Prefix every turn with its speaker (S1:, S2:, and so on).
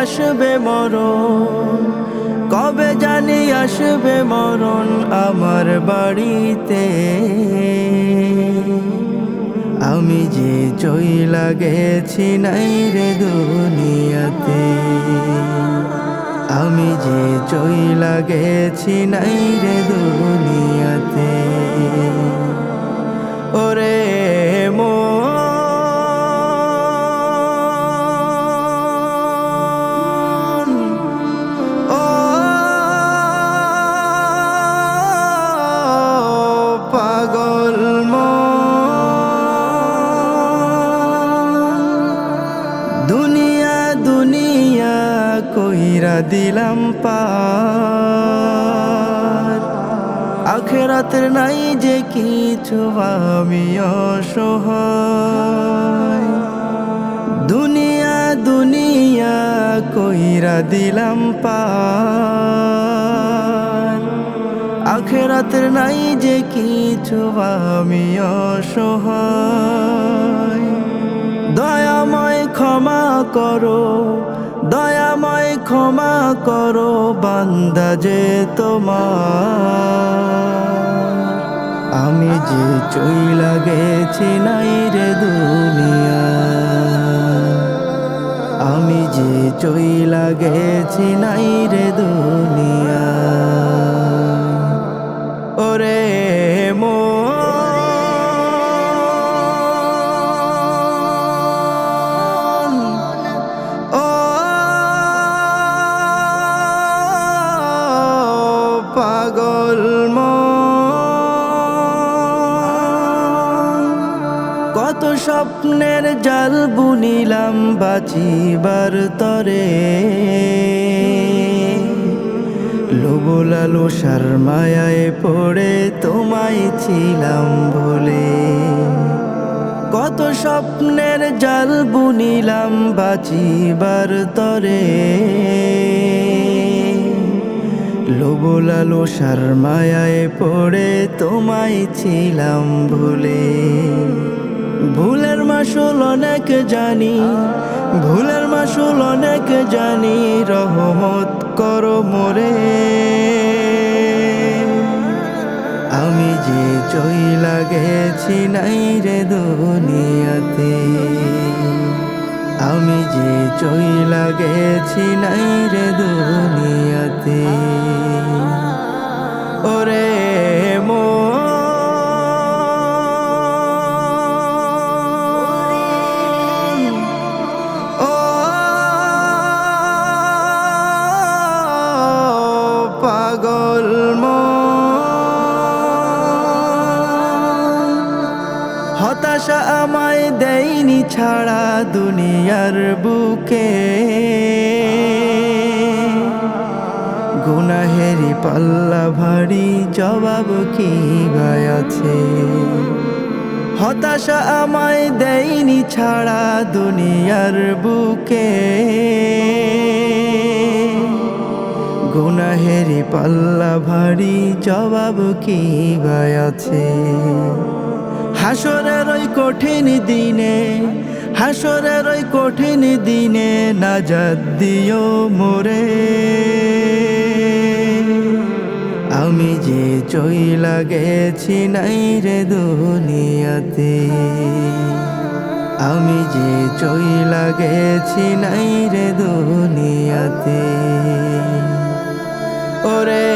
S1: আসবে মরণ? কবে জানি আসবে মরণ আমার বাড়িতে? আমি যে চই লাগেছি নাই রে দুনিয়াতে। আমি যে চই লাগেছি নাই রে দুনিয়াতে। দিলাম পার। আখেরাতের নাই যে কিছু, আমি অসহায়। দুনিয়া দুনিয়া কইরা দিলাম পার। আখেরাতের নাই যে কিছু, আমি অসহায়। দয়াময় ক্ষমা করো দয়াময় ক্ষমা করো বান্দা যে তোমার। আমি যে চই লাগেছি নাই রে দুনিয়া। আমি যে চই লাগেছি নাই রে দুনিয়া। কত স্বপ্নের জাল বুনিলাম বাঁচিবার তরে। লোবলালো সার মায়ায় পড়ে তোমায় ছিলাম বলে কত স্বপ্নের জাল বুনিলাম বাঁচিবার তরে। লোবলালো সার মায়ায় পড়ে তোমায় ছিলাম ভুলে। ভুলের মাসুল অনেক জানি, ভুলের মাসুল অনেক জানি, রহমত করো মোরে। আমি যে চই লাগেছি নাই রে দুনিয়াতে, আমি যে চই লাগেছি নাই রে দুনিয়াতে। হতাশা আমায় দেয়নি ছাড়া দুনিয়ার বুকে। গুনাহেরি পাল্লা ভারী জবাব কি গায় আছে? হতাশা আমায় দেয়নি ছাড়া দুনিয়ার বুকে। গুনাহেরি পাল্লা ভারী জবাব কি আছে? হাসরের ওই কঠিন দিনে, হাসরের ওই কঠিন দিনে নাজাদ দিও মোরে। আমি যে চই লাগেছি নাই রে দুনিয়াতে, আমি যে চই লাগেছি নাই রে দুনিয়াতে। ওরে